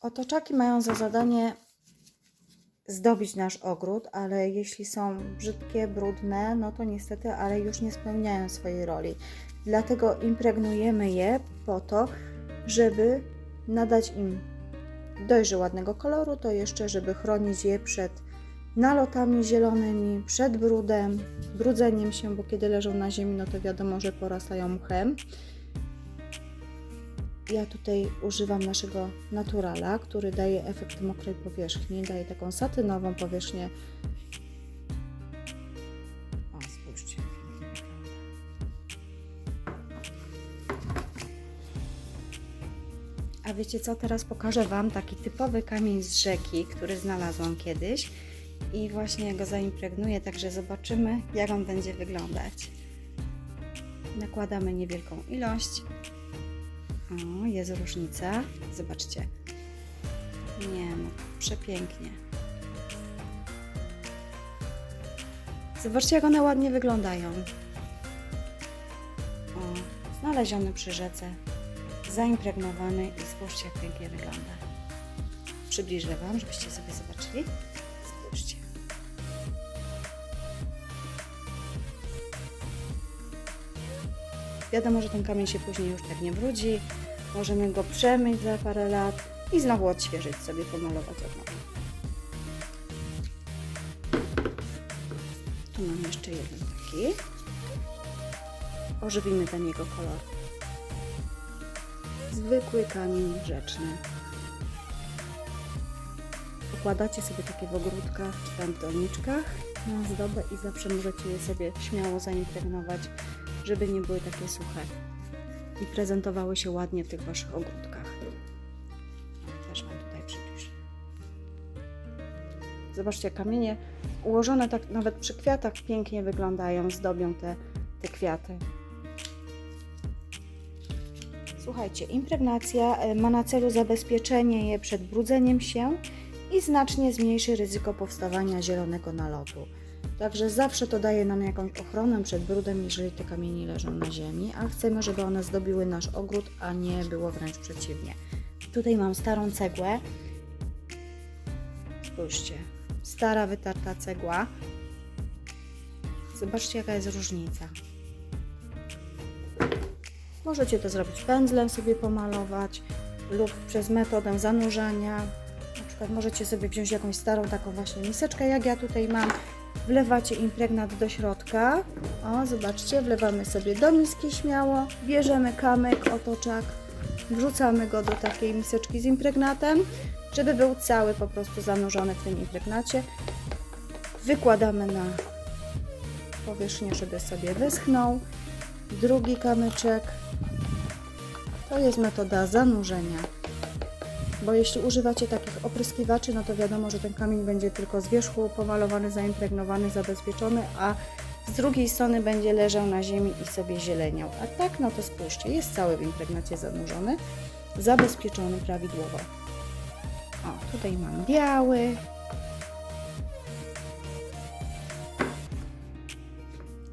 Otoczaki mają za zadanie zdobić nasz ogród, ale jeśli są brzydkie, brudne, no to niestety, ale już nie spełniają swojej roli. Dlatego impregnujemy je po to, żeby nadać im dość ładnego koloru, to jeszcze, żeby chronić je przed nalotami zielonymi, przed brudem, brudzeniem się, bo kiedy leżą na ziemi, no to wiadomo, że porastają mchem. Ja tutaj używam naszego naturala, który daje efekt mokrej powierzchni, daje taką satynową powierzchnię. O, spójrzcie. A wiecie co? Teraz pokażę Wam taki typowy kamień z rzeki, który znalazłam kiedyś i właśnie go zaimpregnuję, także zobaczymy, jak on będzie wyglądać. Nakładamy niewielką ilość. O, jest różnica. Zobaczcie. Nie no, przepięknie. Zobaczcie, jak one ładnie wyglądają. O, znaleziony przy rzece, zaimpregnowany i spójrzcie, jak pięknie wygląda. Przybliżę Wam, żebyście sobie zobaczyli. Spójrzcie. Wiadomo, że ten kamień się później już tak nie brudzi. Możemy go przemyć za parę lat i znowu odświeżyć sobie, pomalować od nowa. Tu mam jeszcze jeden taki. Ożywimy ten jego kolor. Zwykły kamień rzeczny. Układacie sobie takie w ogródkach czy tam doniczkach na zdobę i zawsze możecie je sobie śmiało zaimpregnować, żeby nie były takie suche i prezentowały się ładnie w tych Waszych ogródkach. Też Wam tutaj przybliżę. Zobaczcie, kamienie ułożone tak nawet przy kwiatach pięknie wyglądają, zdobią te, te kwiaty. Słuchajcie, impregnacja e, ma na celu zabezpieczenie je przed brudzeniem się i znacznie zmniejszy ryzyko powstawania zielonego nalotu. Także zawsze to daje nam jakąś ochronę przed brudem, jeżeli te kamienie leżą na ziemi, a chcemy, żeby one zdobiły nasz ogród, a nie było wręcz przeciwnie. Tutaj mam starą cegłę. Spójrzcie, stara wytarta cegła. Zobaczcie, jaka jest różnica. Możecie to zrobić pędzlem, sobie pomalować lub przez metodę zanurzania. Na przykład możecie sobie wziąć jakąś starą taką właśnie miseczkę, jak ja tutaj mam. Wlewacie impregnat do środka. O, zobaczcie, wlewamy sobie do miski śmiało. Bierzemy kamyk, otoczak, wrzucamy go do takiej miseczki z impregnatem, żeby był cały po prostu zanurzony w tym impregnacie. Wykładamy na powierzchnię, żeby sobie wyschnął. Drugi kamyczek. To jest metoda zanurzenia. Bo jeśli używacie takich opryskiwaczy, no to wiadomo, że ten kamień będzie tylko z wierzchu pomalowany, zaimpregnowany, zabezpieczony, a z drugiej strony będzie leżał na ziemi i sobie zieleniał. A tak, no to spójrzcie, jest cały w impregnacie zanurzony, zabezpieczony prawidłowo. O, tutaj mam biały.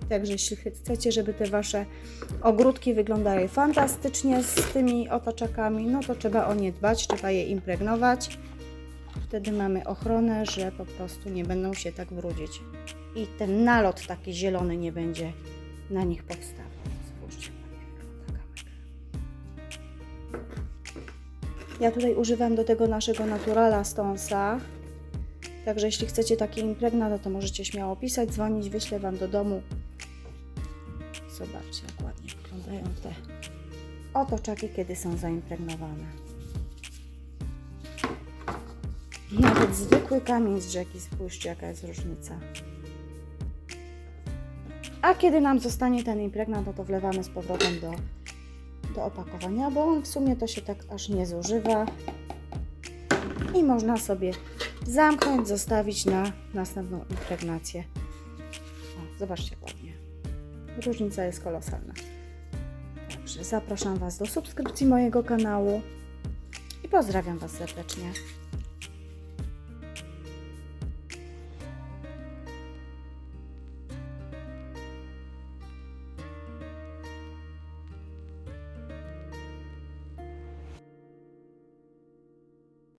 Także jeśli chcecie, żeby te Wasze ogródki wyglądały fantastycznie z tymi otoczakami, no to trzeba o nie dbać, trzeba je impregnować. Wtedy mamy ochronę, że po prostu nie będą się tak brudzić. I ten nalot taki zielony nie będzie na nich powstawał. Spójrzcie. Ja tutaj używam do tego naszego naturala stonsa. Także jeśli chcecie taki impregnat, no to możecie śmiało pisać, dzwonić, wyślę Wam do domu. Zobaczcie, jak ładnie wyglądają te otoczaki, kiedy są zaimpregnowane. Nawet zwykły kamień z rzeki, spójrzcie, jaka jest różnica. A kiedy nam zostanie ten impregnat, no to wlewamy z powrotem do, do opakowania, bo on w sumie to się tak aż nie zużywa. I można sobie zamknąć, zostawić na następną impregnację. O, zobaczcie ładnie. Różnica jest kolosalna. Także zapraszam Was do subskrypcji mojego kanału i pozdrawiam Was serdecznie.